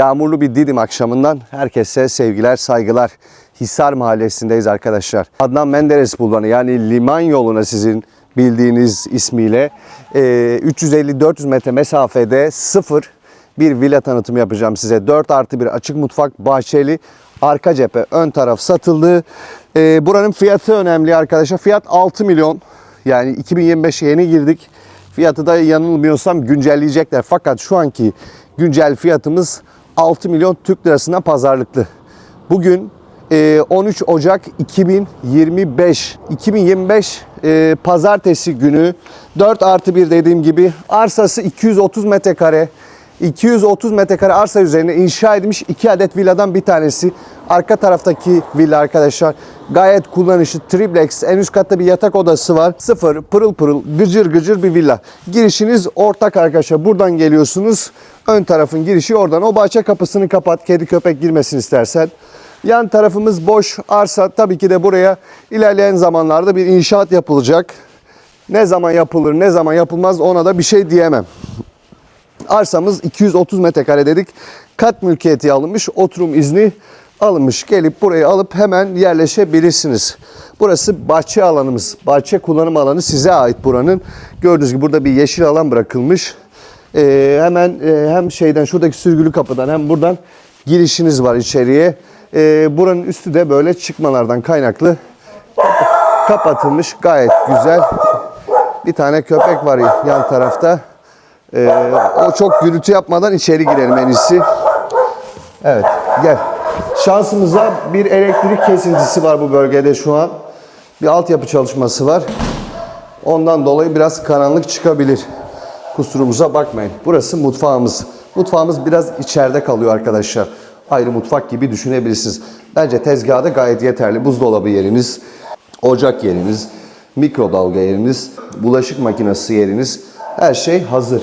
Yağmurlu bir Didim akşamından herkese sevgiler, saygılar. Hisar Mahallesi'ndeyiz arkadaşlar. Adnan Menderes Bulvarı yani liman yoluna sizin bildiğiniz ismiyle e, 350-400 metre mesafede sıfır bir villa tanıtımı yapacağım size. 4 artı bir açık mutfak, bahçeli, arka cephe, ön taraf satıldı. E, buranın fiyatı önemli arkadaşlar. Fiyat 6 milyon. Yani 2025'e yeni girdik. Fiyatı da yanılmıyorsam güncelleyecekler. Fakat şu anki güncel fiyatımız 6 milyon Türk lirasına pazarlıklı. Bugün e, 13 Ocak 2025. 2025 e, pazartesi günü 4 artı 1 dediğim gibi arsası 230 metrekare. 230 metrekare arsa üzerine inşa edilmiş iki adet villadan bir tanesi. Arka taraftaki villa arkadaşlar gayet kullanışlı triplex. En üst katta bir yatak odası var. Sıfır pırıl pırıl gıcır gıcır bir villa. Girişiniz ortak arkadaşlar. Buradan geliyorsunuz. Ön tarafın girişi oradan. O bahçe kapısını kapat. Kedi köpek girmesin istersen. Yan tarafımız boş arsa. Tabii ki de buraya ilerleyen zamanlarda bir inşaat yapılacak. Ne zaman yapılır, ne zaman yapılmaz ona da bir şey diyemem. Arsamız 230 metrekare dedik. Kat mülkiyeti alınmış, oturum izni alınmış. Gelip burayı alıp hemen yerleşebilirsiniz. Burası bahçe alanımız. Bahçe kullanım alanı size ait buranın. Gördüğünüz gibi burada bir yeşil alan bırakılmış. Ee, hemen e, hem şeyden şuradaki sürgülü kapıdan hem buradan girişiniz var içeriye. Ee, buranın üstü de böyle çıkmalardan kaynaklı kapatılmış. Gayet güzel. Bir tane köpek var yan tarafta. Ee, o çok gürültü yapmadan içeri girelim en iyisi. Evet gel. Şansımıza bir elektrik kesintisi var bu bölgede şu an. Bir altyapı çalışması var. Ondan dolayı biraz karanlık çıkabilir. Kusurumuza bakmayın. Burası mutfağımız. Mutfağımız biraz içeride kalıyor arkadaşlar. Ayrı mutfak gibi düşünebilirsiniz. Bence tezgahı da gayet yeterli. Buzdolabı yeriniz, ocak yeriniz, mikrodalga yeriniz, bulaşık makinesi yeriniz. Her şey hazır.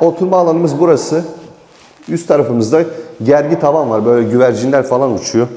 Oturma alanımız burası. Üst tarafımızda gergi tavan var. Böyle güvercinler falan uçuyor.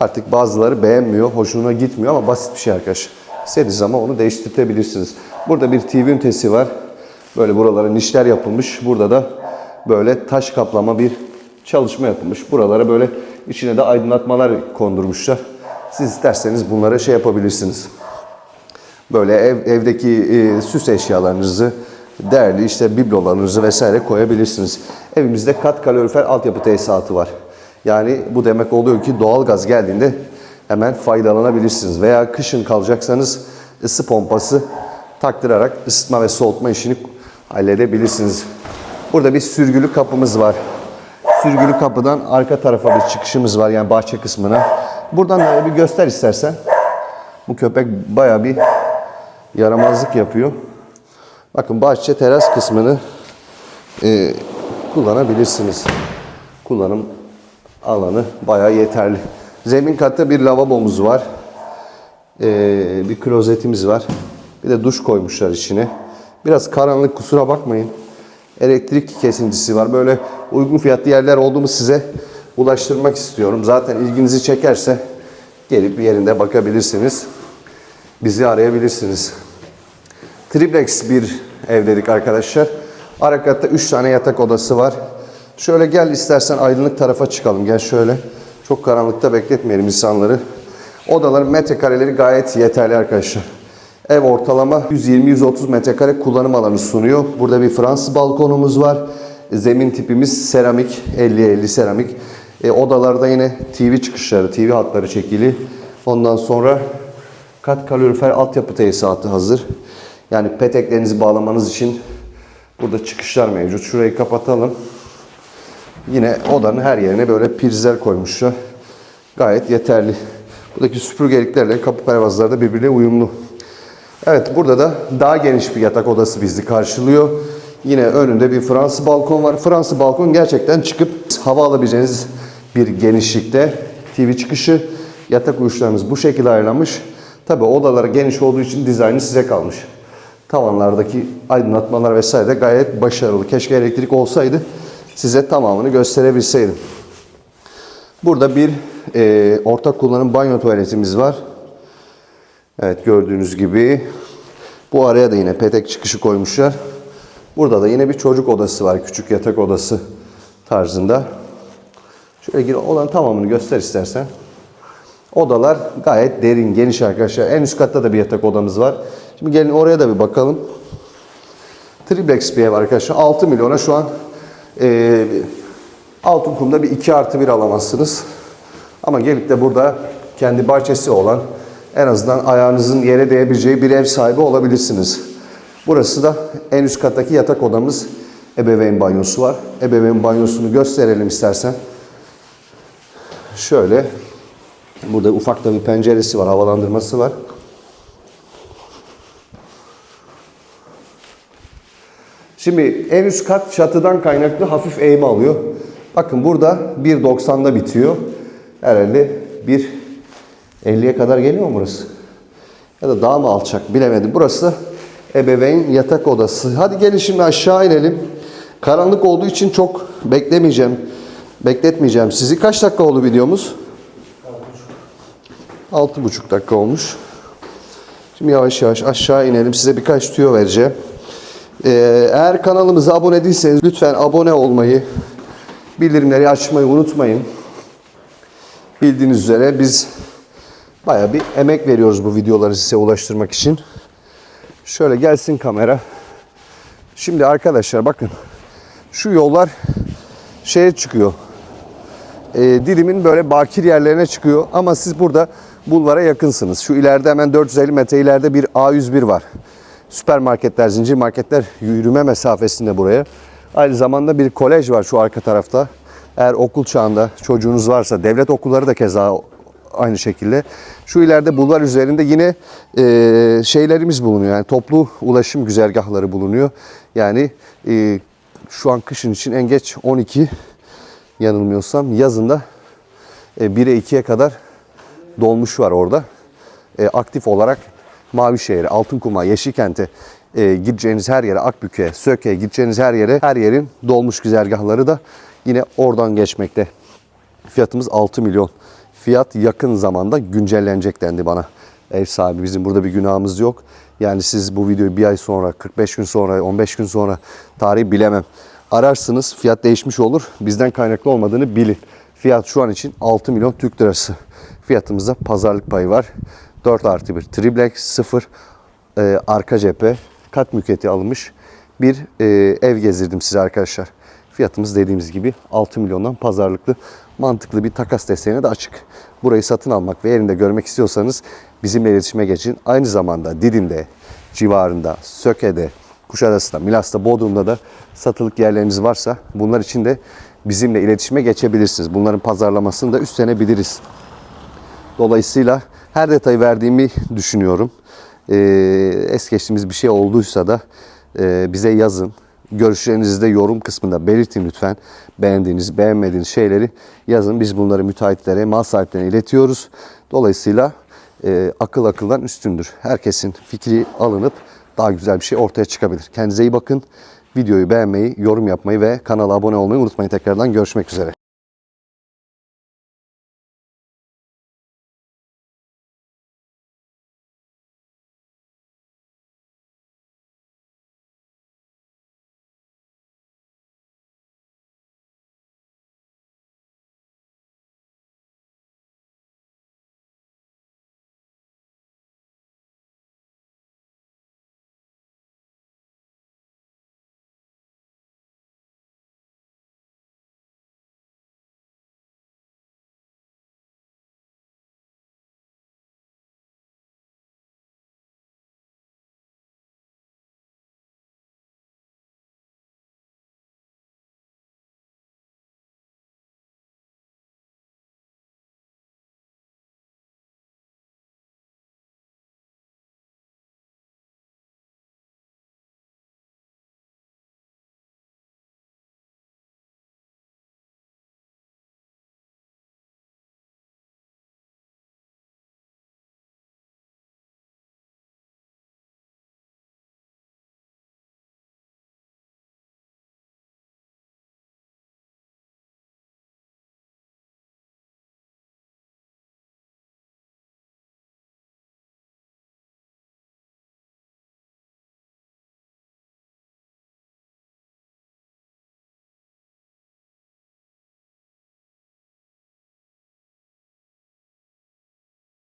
Artık bazıları beğenmiyor, hoşuna gitmiyor ama basit bir şey arkadaşlar. İstediğiniz zaman onu değiştirebilirsiniz. Burada bir TV ünitesi var. Böyle buralara nişler yapılmış. Burada da böyle taş kaplama bir çalışma yapılmış. Buralara böyle içine de aydınlatmalar kondurmuşlar. Siz isterseniz bunlara şey yapabilirsiniz. Böyle ev, evdeki e, süs eşyalarınızı, değerli işte biblolarınızı vesaire koyabilirsiniz. Evimizde kat kalorifer altyapı tesisatı var. Yani bu demek oluyor ki doğalgaz geldiğinde hemen faydalanabilirsiniz. Veya kışın kalacaksanız ısı pompası taktırarak ısıtma ve soğutma işini halledebilirsiniz. Burada bir sürgülü kapımız var. Sürgülü kapıdan arka tarafa bir çıkışımız var yani bahçe kısmına. Buradan da bir göster istersen. Bu köpek bayağı bir yaramazlık yapıyor. Bakın bahçe teras kısmını e, kullanabilirsiniz. Kullanım alanı bayağı yeterli. Zemin katta bir lavabomuz var. E, bir klozetimiz var. Bir de duş koymuşlar içine. Biraz karanlık kusura bakmayın. Elektrik kesintisi var. Böyle uygun fiyatlı yerler olduğumu size ulaştırmak istiyorum. Zaten ilginizi çekerse gelip yerinde bakabilirsiniz. Bizi arayabilirsiniz. Triplex bir ev dedik arkadaşlar. Ara katta 3 tane yatak odası var. Şöyle gel istersen aydınlık tarafa çıkalım. Gel şöyle. Çok karanlıkta bekletmeyelim insanları. Odaların metrekareleri gayet yeterli arkadaşlar. Ev ortalama 120-130 metrekare kullanım alanı sunuyor. Burada bir Fransız balkonumuz var. Zemin tipimiz seramik, 50-50 seramik. E, odalarda yine TV çıkışları, TV hatları çekili. Ondan sonra kat kalorifer altyapı tesisatı hazır. Yani peteklerinizi bağlamanız için burada çıkışlar mevcut. Şurayı kapatalım. Yine odanın her yerine böyle prizler koymuşlar. Gayet yeterli. Buradaki süpürgeliklerle kapı pervazları da birbirine uyumlu. Evet burada da daha geniş bir yatak odası bizi karşılıyor. Yine önünde bir Fransız balkon var. Fransız balkon gerçekten çıkıp hava alabileceğiniz bir genişlikte. TV çıkışı, yatak uçlarınız bu şekilde ayarlanmış. Tabi odalar geniş olduğu için dizaynı size kalmış. Tavanlardaki aydınlatmalar vesaire de gayet başarılı. Keşke elektrik olsaydı size tamamını gösterebilseydim. Burada bir e, ortak kullanım banyo tuvaletimiz var. Evet gördüğünüz gibi bu araya da yine petek çıkışı koymuşlar. Burada da yine bir çocuk odası var. Küçük yatak odası tarzında. Şöyle gir odanın tamamını göster istersen. Odalar gayet derin, geniş arkadaşlar. En üst katta da bir yatak odamız var. Şimdi gelin oraya da bir bakalım. Triplex bir ev arkadaşlar. 6 milyona şu an e, Altınkum'da bir 2 artı 1 alamazsınız. Ama gelip de burada kendi bahçesi olan en azından ayağınızın yere değebileceği bir ev sahibi olabilirsiniz. Burası da en üst kattaki yatak odamız. Ebeveyn banyosu var. Ebeveyn banyosunu gösterelim istersen. Şöyle. Burada ufak da bir penceresi var, havalandırması var. Şimdi en üst kat çatıdan kaynaklı hafif eğimi alıyor. Bakın burada 1.90'da bitiyor. Herhalde 1.50'ye kadar geliyor mu burası? Ya da daha mı alçak bilemedim. Burası ebeveyn yatak odası. Hadi gelin şimdi aşağı inelim. Karanlık olduğu için çok beklemeyeceğim. Bekletmeyeceğim sizi. Kaç dakika oldu videomuz? 6,5 dakika olmuş. Şimdi yavaş yavaş aşağı inelim. Size birkaç tüyo vereceğim. Ee, eğer kanalımıza abone değilseniz lütfen abone olmayı, bildirimleri açmayı unutmayın. Bildiğiniz üzere biz baya bir emek veriyoruz bu videoları size ulaştırmak için. Şöyle gelsin kamera. Şimdi arkadaşlar bakın şu yollar şeye çıkıyor. E, Dilim'in böyle bakir yerlerine çıkıyor ama siz burada bulvara yakınsınız. Şu ileride hemen 450 metre ileride bir A101 var. Süpermarketler, zincir marketler yürüme mesafesinde buraya. Aynı zamanda bir kolej var şu arka tarafta. Eğer okul çağında çocuğunuz varsa, devlet okulları da keza aynı şekilde. Şu ileride bulvar üzerinde yine e, şeylerimiz bulunuyor. Yani toplu ulaşım güzergahları bulunuyor. Yani e, şu an kışın için en geç 12 yanılmıyorsam yazında e, 1'e 2'ye kadar dolmuş var orada. E, aktif olarak Mavişehir'e, Altınkum'a, Yeşilkent'e e, gideceğiniz her yere, Akbük'e, Söke'ye gideceğiniz her yere, her yerin dolmuş güzergahları da yine oradan geçmekte. Fiyatımız 6 milyon. Fiyat yakın zamanda güncellenecek dendi bana. Ev sahibi bizim burada bir günahımız yok. Yani siz bu videoyu bir ay sonra, 45 gün sonra, 15 gün sonra tarihi bilemem. Ararsınız fiyat değişmiş olur. Bizden kaynaklı olmadığını bilin. Fiyat şu an için 6 milyon Türk lirası. Fiyatımızda pazarlık payı var. 4 artı 1 triplex 0 e, arka cephe kat mülkiyeti alınmış bir e, ev gezdirdim size arkadaşlar. Fiyatımız dediğimiz gibi 6 milyondan pazarlıklı mantıklı bir takas desteğine de açık. Burayı satın almak ve yerinde görmek istiyorsanız bizimle iletişime geçin. Aynı zamanda Didim'de, civarında, Söke'de, Kuşadası'da, Milas'ta, Bodrum'da da satılık yerleriniz varsa bunlar için de bizimle iletişime geçebilirsiniz. Bunların pazarlamasını da üstlenebiliriz. Dolayısıyla her detayı verdiğimi düşünüyorum. Ee, es geçtiğimiz bir şey olduysa da e, bize yazın. Görüşlerinizi de yorum kısmında belirtin lütfen. Beğendiğiniz, beğenmediğiniz şeyleri yazın. Biz bunları müteahhitlere, mal sahiplerine iletiyoruz. Dolayısıyla e, akıl akıldan üstündür. Herkesin fikri alınıp daha güzel bir şey ortaya çıkabilir. Kendinize iyi bakın. Videoyu beğenmeyi, yorum yapmayı ve kanala abone olmayı unutmayın. Tekrardan görüşmek üzere.